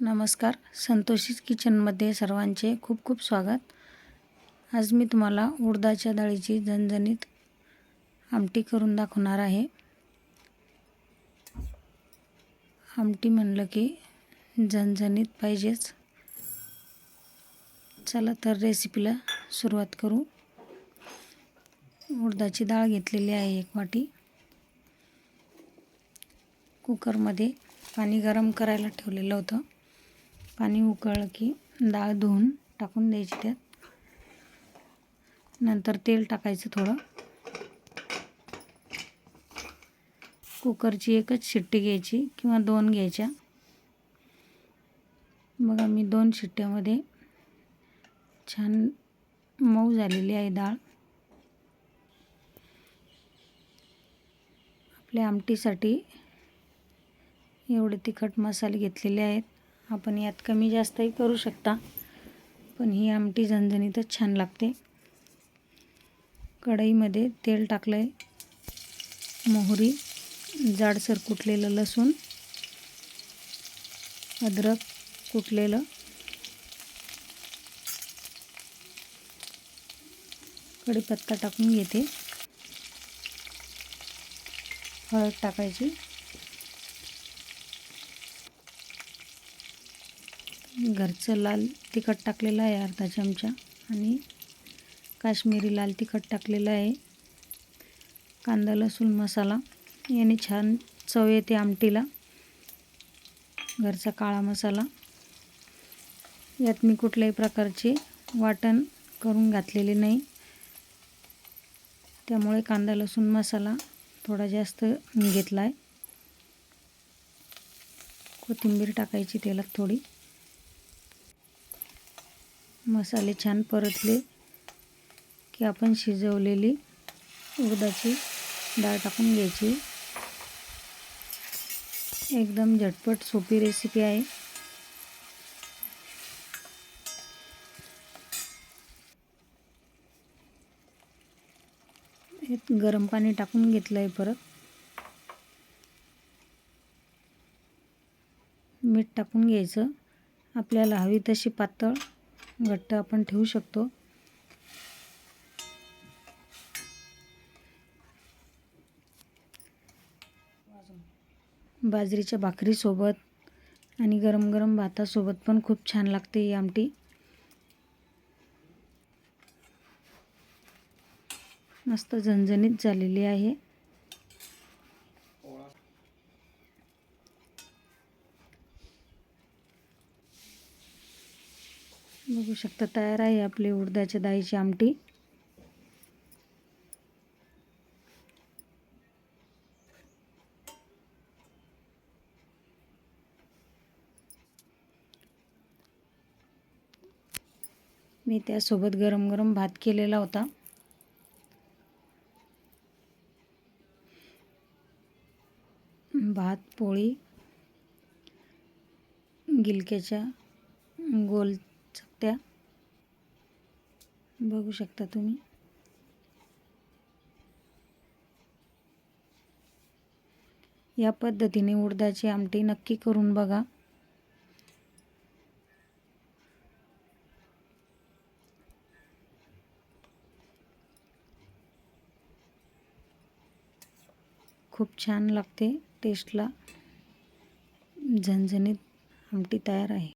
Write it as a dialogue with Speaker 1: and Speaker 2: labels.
Speaker 1: नमस्कार. संतोषीच किचनमध्ये सर्वांचे खूप खूप स्वागत. आज मी तुम्हाला उडदाच्या डाळीची झणझणीत आमटी करून दाखवणार आहे. आमटी म्हणलं की झणझणीत पाहिजेच. चला तर रेसिपीला सुरुवात करू. उडदाची डाळ घेतलेली आहे एक वाटी. कुकरमध्ये पाणी गरम करायला ठेवलेलं होतं. पाणी उकळलं की डाळ धुवून टाकून द्यायची त्यात. नंतर तेल टाकायचं थोडं. कुकरची एकच शिट्टी घ्यायची किंवा दोन घ्यायच्या. बघा मी दोन शिट्ट्यामध्ये छान मऊ झालेली आहे डाळ. आपल्या आमटीसाठी एवढे तिखट मसाले घेतलेले आहेत. आपण यात कमी जास्तही करू शकता. पण ही आमटी झणझणीतच छान लागते. कढईमध्ये तेल टाकलं आहे मोहरी जाडसर कुटलेलं लसूण अद्रक कुटलेलं कढीपत्ता टाकून घेते. हळद टाकायची. घरचं लाल तिखट टाकलेलं आहे अर्धा चमचा. आणि काश्मीरी लाल तिखट टाकलेलं आहे. कांदा लसूण मसाला. याने छान चव येते आमटीला. घरचा काळा मसाला. यात मी कुठल्याही प्रकारचे वाटण करून घातलेले नाही. त्यामुळे कांदा लसूण मसाला थोडा जास्त घेतला आहे कोथिंबीर टाकायची तेलात थोडी. मसाले छान परतले की आपण शिजवलेली उडदाची डाळ टाकून घ्यायची. एकदम झटपट सोपी रेसिपी आहे. गरम पाणी टाकून घेतलं आहे परत. मीठ टाकून घ्यायचं. आपल्याला हवी तशी पातळ घट्ट आपण ठेवू शकतो. बाजरीच्या भाकरीसोबत आणि गरम गरम भातासोबत पण खूप छान लागते ही आमटी. मस्त झणझणीत झालेली आहे. बघू शकता तयार आहे आपली उडदाच्या डाळीची आमटी. मी त्यासोबत गरम गरम भात केलेला होता. भात पोळी गिलक्याच्या गोल चकत्या बघू शकता तुम्ही. या पद्धतीने उडदाची आमटी नक्की करून बघा. खूप छान लागते टेस्टला. झणझणीत आमटी तयार आहे.